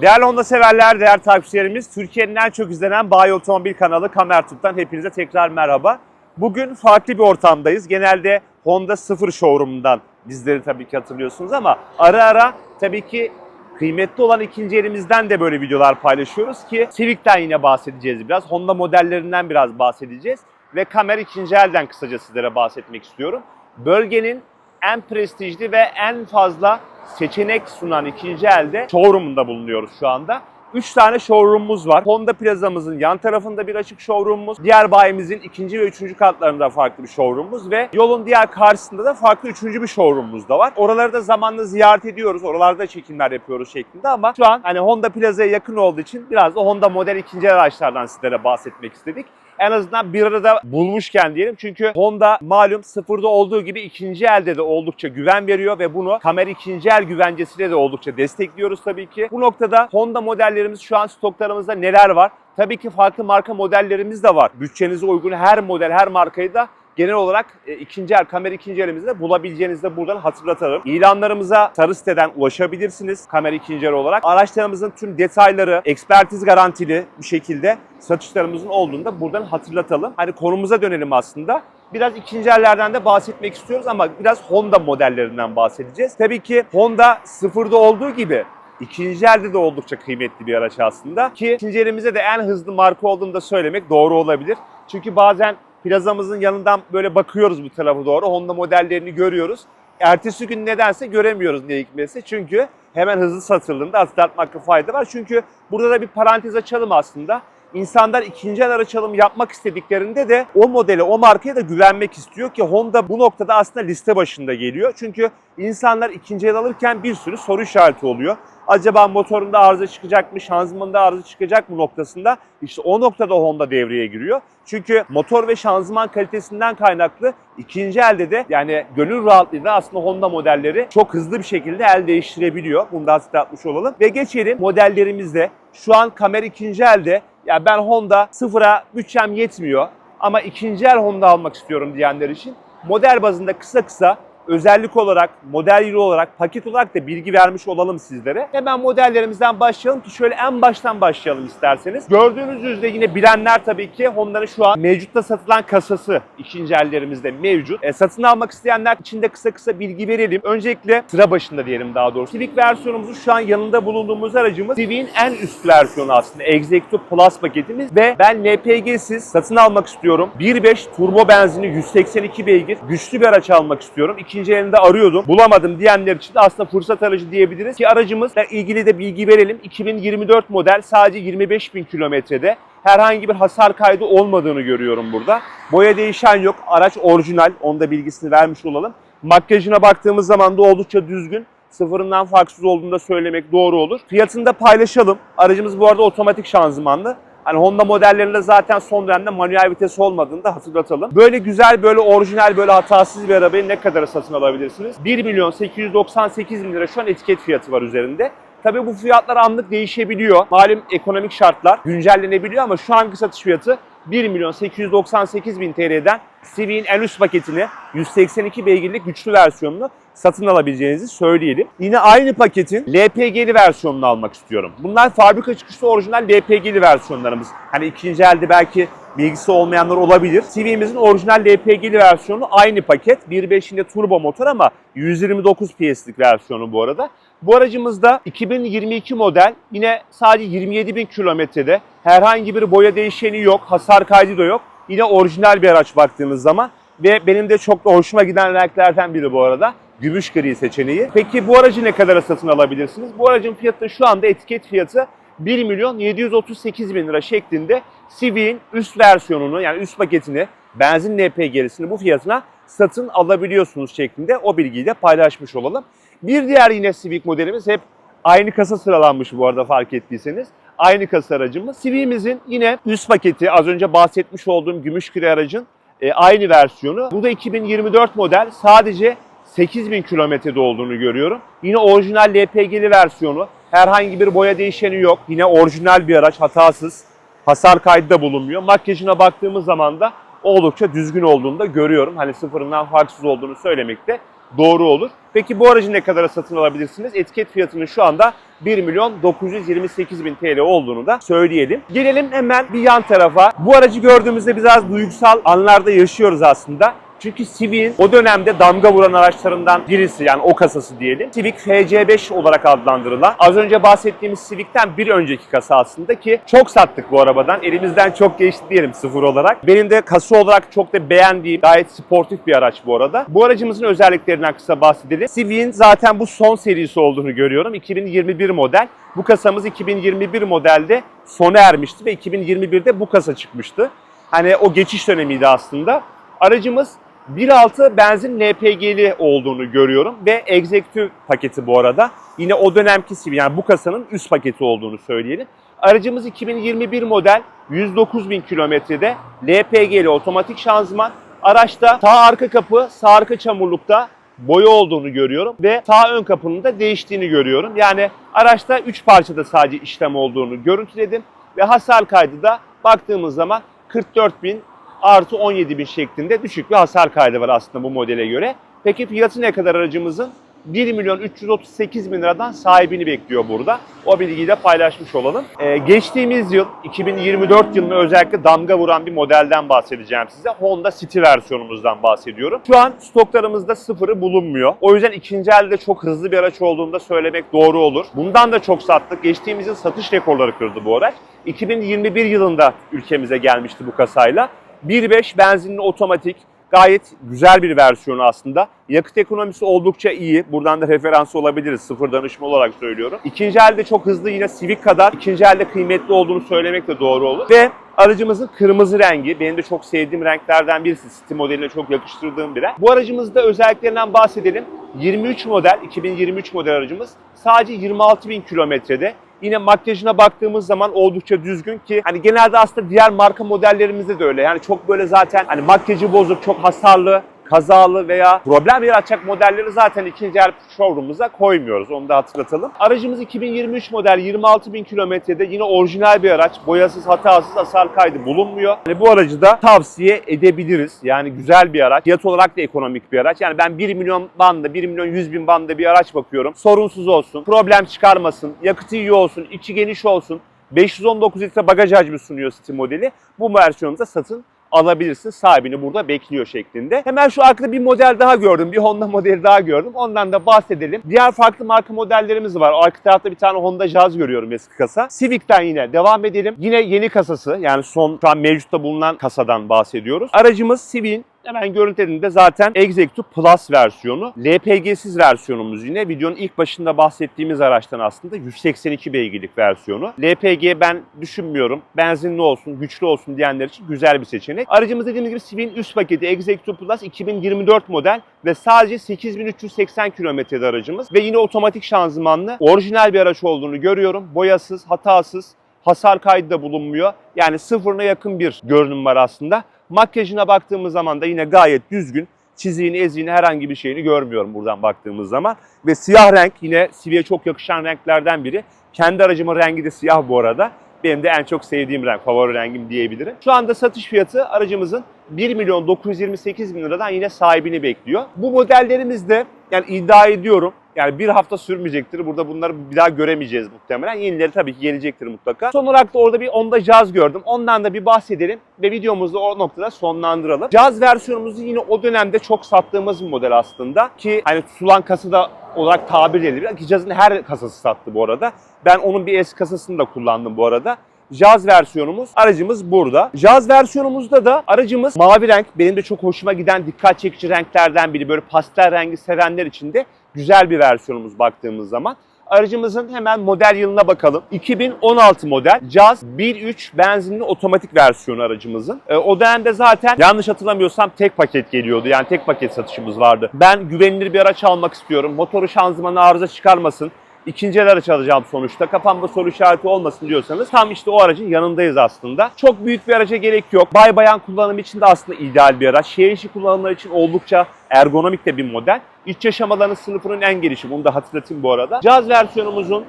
Değerli Honda severler, değerli takipçilerimiz, Türkiye'nin en çok izlenen bayi otomobil kanalı Kamertürk'ten hepinize tekrar merhaba. Bugün farklı bir ortamdayız. Genelde Honda sıfır showroom'dan bizleri tabii ki hatırlıyorsunuz ama ara ara tabii ki kıymetli olan ikinci elimizden de böyle videolar paylaşıyoruz ki Civic'ten yine bahsedeceğiz biraz. Honda modellerinden biraz bahsedeceğiz ve Kamer ikinci elden kısaca sizlere bahsetmek istiyorum. Bölgenin en prestijli ve en fazla seçenek sunan ikinci elde showroom'unda bulunuyoruz şu anda. 3 tane showroom'umuz var. Honda Plaza'mızın yan tarafında bir açık showroom'umuz. Diğer bayimizin ikinci ve üçüncü katlarında farklı bir showroom'umuz ve yolun diğer karşısında da farklı üçüncü bir showroom'umuz da var. Oraları da zamanla ziyaret ediyoruz. Oralarda çekimler yapıyoruz şeklinde ama şu an hani Honda Plaza'ya yakın olduğu için biraz da Honda model ikinci araçlardan sizlere bahsetmek istedik en azından bir arada bulmuşken diyelim. Çünkü Honda malum sıfırda olduğu gibi ikinci elde de oldukça güven veriyor ve bunu Kamer ikinci el güvencesiyle de oldukça destekliyoruz tabii ki. Bu noktada Honda modellerimiz şu an stoklarımızda neler var? Tabii ki farklı marka modellerimiz de var. Bütçenize uygun her model, her markayı da genel olarak e, ikinci el, kamera ikinci elimizde bulabileceğinizi de buradan hatırlatalım. İlanlarımıza sarı siteden ulaşabilirsiniz kamera ikinci el olarak. Araçlarımızın tüm detayları, ekspertiz garantili bir şekilde satışlarımızın olduğunu da buradan hatırlatalım. Hani konumuza dönelim aslında. Biraz ikinci ellerden de bahsetmek istiyoruz ama biraz Honda modellerinden bahsedeceğiz. Tabii ki Honda sıfırda olduğu gibi İkinci elde de oldukça kıymetli bir araç aslında. Ki ikinci elimizde de en hızlı marka olduğunu da söylemek doğru olabilir. Çünkü bazen plazamızın yanından böyle bakıyoruz bu tarafa doğru. Honda modellerini görüyoruz. Ertesi gün nedense göremiyoruz ne hikmetse. Çünkü hemen hızlı satıldığında hatırlatmakta fayda var. Çünkü burada da bir parantez açalım aslında. İnsanlar ikinci el araç alım yapmak istediklerinde de o modele, o markaya da güvenmek istiyor ki Honda bu noktada aslında liste başında geliyor. Çünkü insanlar ikinci el alırken bir sürü soru işareti oluyor. Acaba motorunda arıza çıkacak mı, şanzımanında arıza çıkacak mı noktasında işte o noktada Honda devreye giriyor. Çünkü motor ve şanzıman kalitesinden kaynaklı ikinci elde de yani gönül rahatlığıyla aslında Honda modelleri çok hızlı bir şekilde el değiştirebiliyor. Bunu da hatırlatmış olalım. Ve geçelim modellerimizde. Şu an kamer ikinci elde ya ben Honda sıfıra bütçem yetmiyor ama ikinci el Honda almak istiyorum diyenler için model bazında kısa kısa özellik olarak, model yılı olarak, paket olarak da bilgi vermiş olalım sizlere. Hemen modellerimizden başlayalım ki şöyle en baştan başlayalım isterseniz. Gördüğünüz üzere yine bilenler tabii ki Honda'nın şu an mevcutta satılan kasası ikinci ellerimizde mevcut. E, satın almak isteyenler için de kısa kısa bilgi verelim. Öncelikle sıra başında diyelim daha doğrusu. Civic versiyonumuzu şu an yanında bulunduğumuz aracımız Civic'in en üst versiyonu aslında. Executive Plus paketimiz ve ben LPG'siz satın almak istiyorum. 1.5 turbo benzinli 182 beygir güçlü bir araç almak istiyorum. İkinci elinde arıyordum. Bulamadım diyenler için de aslında fırsat aracı diyebiliriz. Ki aracımızla ilgili de bilgi verelim. 2024 model sadece 25 bin kilometrede. Herhangi bir hasar kaydı olmadığını görüyorum burada. Boya değişen yok. Araç orijinal. Onu da bilgisini vermiş olalım. Makyajına baktığımız zaman da oldukça düzgün. Sıfırından farksız olduğunu da söylemek doğru olur. Fiyatını da paylaşalım. Aracımız bu arada otomatik şanzımanlı. Hani Honda modellerinde zaten son dönemde manuel vites olmadığını da hatırlatalım. Böyle güzel, böyle orijinal, böyle hatasız bir arabayı ne kadara satın alabilirsiniz? 1 milyon 898 bin lira şu an etiket fiyatı var üzerinde. Tabii bu fiyatlar anlık değişebiliyor. Malum ekonomik şartlar güncellenebiliyor ama şu anki satış fiyatı 1 milyon 898 bin TL'den Civic'in en üst paketini 182 beygirlik güçlü versiyonunu satın alabileceğinizi söyleyelim. Yine aynı paketin LPG'li versiyonunu almak istiyorum. Bunlar fabrika çıkışlı orijinal LPG'li versiyonlarımız. Hani ikinci elde belki bilgisi olmayanlar olabilir. Civic'imizin orijinal LPG'li versiyonu aynı paket. 1.5'inde turbo motor ama 129 PS'lik versiyonu bu arada. Bu aracımızda 2022 model yine sadece 27 bin kilometrede herhangi bir boya değişeni yok, hasar kaydı da yok. Yine orijinal bir araç baktığınız zaman ve benim de çok da hoşuma giden renklerden biri bu arada. Gümüş gri seçeneği. Peki bu aracı ne kadara satın alabilirsiniz? Bu aracın fiyatı şu anda etiket fiyatı 1 milyon 738 bin lira şeklinde Civic'in üst versiyonunu yani üst paketini benzin LPG'lisini bu fiyatına satın alabiliyorsunuz şeklinde o bilgiyi de paylaşmış olalım. Bir diğer yine Civic modelimiz hep aynı kasa sıralanmış bu arada fark ettiyseniz. Aynı kasa aracımız. Civic'imizin yine üst paketi az önce bahsetmiş olduğum gümüş kire aracın e, aynı versiyonu. Bu da 2024 model sadece 8000 kilometrede olduğunu görüyorum. Yine orijinal LPG'li versiyonu. Herhangi bir boya değişeni yok. Yine orijinal bir araç hatasız. Hasar kaydı da bulunmuyor. Makyajına baktığımız zaman da oldukça düzgün olduğunu da görüyorum. Hani sıfırından farksız olduğunu söylemekte doğru olur. Peki bu aracı ne kadara satın alabilirsiniz? Etiket fiyatının şu anda 1 milyon 928 bin TL olduğunu da söyleyelim. Gelelim hemen bir yan tarafa. Bu aracı gördüğümüzde biraz duygusal anlarda yaşıyoruz aslında. Çünkü Civic'in o dönemde damga vuran araçlarından birisi yani o kasası diyelim. Civic FC5 olarak adlandırılan az önce bahsettiğimiz Civic'ten bir önceki kasa aslında ki çok sattık bu arabadan. Elimizden çok geçti diyelim sıfır olarak. Benim de kasa olarak çok da beğendiğim gayet sportif bir araç bu arada. Bu aracımızın özelliklerinden kısa bahsedelim. Civic'in zaten bu son serisi olduğunu görüyorum. 2021 model. Bu kasamız 2021 modelde sona ermişti ve 2021'de bu kasa çıkmıştı. Hani o geçiş dönemiydi aslında. Aracımız 1.6 benzin LPG'li olduğunu görüyorum ve Executive paketi bu arada. Yine o dönemki Civic yani bu kasanın üst paketi olduğunu söyleyelim. Aracımız 2021 model 109 bin kilometrede LPG'li otomatik şanzıman. Araçta sağ arka kapı, sağ arka çamurlukta boya olduğunu görüyorum ve sağ ön kapının da değiştiğini görüyorum. Yani araçta 3 parçada sadece işlem olduğunu görüntüledim ve hasar kaydı da baktığımız zaman 44 bin artı 17 bin şeklinde düşük bir hasar kaydı var aslında bu modele göre. Peki fiyatı ne kadar aracımızın? 1 milyon 338 bin liradan sahibini bekliyor burada. O bilgiyi de paylaşmış olalım. Ee, geçtiğimiz yıl 2024 yılına özellikle damga vuran bir modelden bahsedeceğim size. Honda City versiyonumuzdan bahsediyorum. Şu an stoklarımızda sıfırı bulunmuyor. O yüzden ikinci elde çok hızlı bir araç olduğunu da söylemek doğru olur. Bundan da çok sattık. Geçtiğimiz yıl satış rekorları kırdı bu araç. 2021 yılında ülkemize gelmişti bu kasayla. 1.5 benzinli otomatik gayet güzel bir versiyonu aslında. Yakıt ekonomisi oldukça iyi. Buradan da referans olabiliriz. Sıfır danışma olarak söylüyorum. İkinci elde çok hızlı yine Civic kadar. ikinci elde kıymetli olduğunu söylemek de doğru olur. Ve aracımızın kırmızı rengi. Benim de çok sevdiğim renklerden birisi. City modeline çok yakıştırdığım bir renk. Bu aracımızda özelliklerinden bahsedelim. 23 model, 2023 model aracımız. Sadece 26 bin kilometrede. Yine makyajına baktığımız zaman oldukça düzgün ki hani genelde aslında diğer marka modellerimizde de öyle. Yani çok böyle zaten hani makyajı bozuk, çok hasarlı, kazalı veya problem yaratacak modelleri zaten ikinci el showroom'umuza koymuyoruz. Onu da hatırlatalım. Aracımız 2023 model 26 bin kilometrede yine orijinal bir araç. Boyasız, hatasız, hasar kaydı bulunmuyor. Yani bu aracı da tavsiye edebiliriz. Yani güzel bir araç. Fiyat olarak da ekonomik bir araç. Yani ben 1 milyon banda, 1 milyon 100 bin banda bir araç bakıyorum. Sorunsuz olsun, problem çıkarmasın, yakıtı iyi olsun, içi geniş olsun. 519 litre bagaj hacmi sunuyor City modeli. Bu versiyonda satın alabilirsin. Sahibini burada bekliyor şeklinde. Hemen şu arkada bir model daha gördüm. Bir Honda modeli daha gördüm. Ondan da bahsedelim. Diğer farklı marka modellerimiz var. Arka tarafta bir tane Honda Jazz görüyorum eski kasa. Civic'ten yine devam edelim. Yine yeni kasası yani son şu an mevcutta bulunan kasadan bahsediyoruz. Aracımız Civic'in Hemen görüntülerinde zaten Executive Plus versiyonu. LPG'siz versiyonumuz yine. Videonun ilk başında bahsettiğimiz araçtan aslında 182 beygirlik versiyonu. LPG ben düşünmüyorum. Benzinli olsun, güçlü olsun diyenler için güzel bir seçenek. Aracımız dediğimiz gibi Civic'in üst paketi Executive Plus 2024 model ve sadece 8380 kilometrede aracımız. Ve yine otomatik şanzımanlı orijinal bir araç olduğunu görüyorum. Boyasız, hatasız, hasar kaydı da bulunmuyor. Yani sıfırına yakın bir görünüm var aslında. Makyajına baktığımız zaman da yine gayet düzgün. Çiziğini, eziğini, herhangi bir şeyini görmüyorum buradan baktığımız zaman. Ve siyah renk yine Civic'e çok yakışan renklerden biri. Kendi aracımın rengi de siyah bu arada. Benim de en çok sevdiğim renk, favori rengim diyebilirim. Şu anda satış fiyatı aracımızın 1 milyon 928 bin liradan yine sahibini bekliyor. Bu modellerimizde yani iddia ediyorum yani bir hafta sürmeyecektir. Burada bunları bir daha göremeyeceğiz muhtemelen. Yenileri tabii ki gelecektir mutlaka. Son olarak da orada bir Honda Jazz gördüm. Ondan da bir bahsedelim ve videomuzu o noktada sonlandıralım. Jazz versiyonumuzu yine o dönemde çok sattığımız bir model aslında. Ki hani tutulan kasada olarak tabir edilir. Ki Jazz'ın her kasası sattı bu arada. Ben onun bir S kasasını da kullandım bu arada. Jazz versiyonumuz, aracımız burada. Jazz versiyonumuzda da aracımız mavi renk. Benim de çok hoşuma giden dikkat çekici renklerden biri. Böyle pastel rengi sevenler için de güzel bir versiyonumuz baktığımız zaman. Aracımızın hemen model yılına bakalım. 2016 model Jazz 1.3 benzinli otomatik versiyonu aracımızın. E, o dönemde zaten yanlış hatırlamıyorsam tek paket geliyordu. Yani tek paket satışımız vardı. Ben güvenilir bir araç almak istiyorum. Motoru şanzımanı arıza çıkarmasın. İkinci el araç alacağım sonuçta. Kafamda soru işareti olmasın diyorsanız tam işte o aracın yanındayız aslında. Çok büyük bir araca gerek yok. Bay bayan kullanım için de aslında ideal bir araç. Şehir içi kullanımlar için oldukça ergonomik de bir model. İç yaşamalarının sınıfının en gelişi. Bunu da hatırlatayım bu arada. Caz versiyonumuzun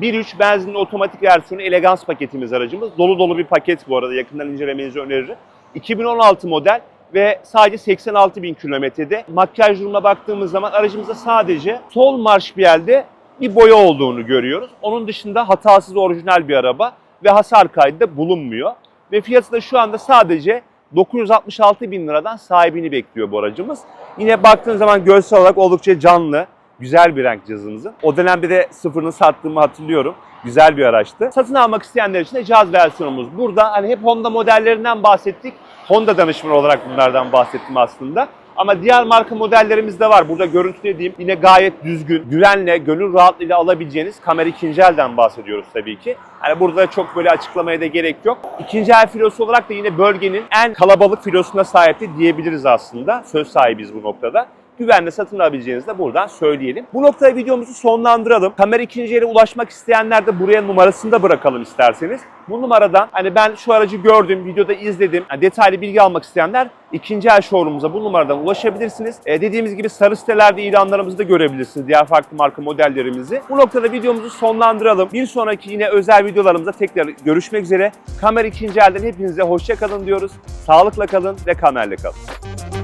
1.3 benzinli otomatik versiyonu elegans paketimiz aracımız. Dolu dolu bir paket bu arada. Yakından incelemenizi öneririm. 2016 model ve sadece 86 bin kilometrede. Makyaj durumuna baktığımız zaman aracımızda sadece sol marş bir elde bir boya olduğunu görüyoruz. Onun dışında hatasız orijinal bir araba ve hasar kaydı da bulunmuyor. Ve fiyatı da şu anda sadece 966 bin liradan sahibini bekliyor bu aracımız. Yine baktığın zaman görsel olarak oldukça canlı, güzel bir renk cihazımızın. O dönemde de sıfırını sattığımı hatırlıyorum. Güzel bir araçtı. Satın almak isteyenler için de caz versiyonumuz burada. Hani hep Honda modellerinden bahsettik. Honda danışmanı olarak bunlardan bahsettim aslında. Ama diğer marka modellerimiz de var. Burada görüntülediğim yine gayet düzgün, güvenle, gönül rahatlığıyla alabileceğiniz kamera ikinci elden bahsediyoruz tabii ki. Hani burada çok böyle açıklamaya da gerek yok. İkinci el filosu olarak da yine bölgenin en kalabalık filosuna sahipti diyebiliriz aslında. Söz sahibiz bu noktada güvenle satın alabileceğinizi de buradan söyleyelim. Bu noktada videomuzu sonlandıralım. Kamera ikinci ele ulaşmak isteyenler de buraya numarasını da bırakalım isterseniz. Bu numaradan hani ben şu aracı gördüm, videoda izledim. Yani detaylı bilgi almak isteyenler ikinci el showroom'umuza bu numaradan ulaşabilirsiniz. E, dediğimiz gibi sarı sitelerde ilanlarımızı da görebilirsiniz. Diğer farklı marka modellerimizi. Bu noktada videomuzu sonlandıralım. Bir sonraki yine özel videolarımızda tekrar görüşmek üzere. Kamera ikinci elden hepinize hoşça kalın diyoruz. Sağlıkla kalın ve kamerle kalın.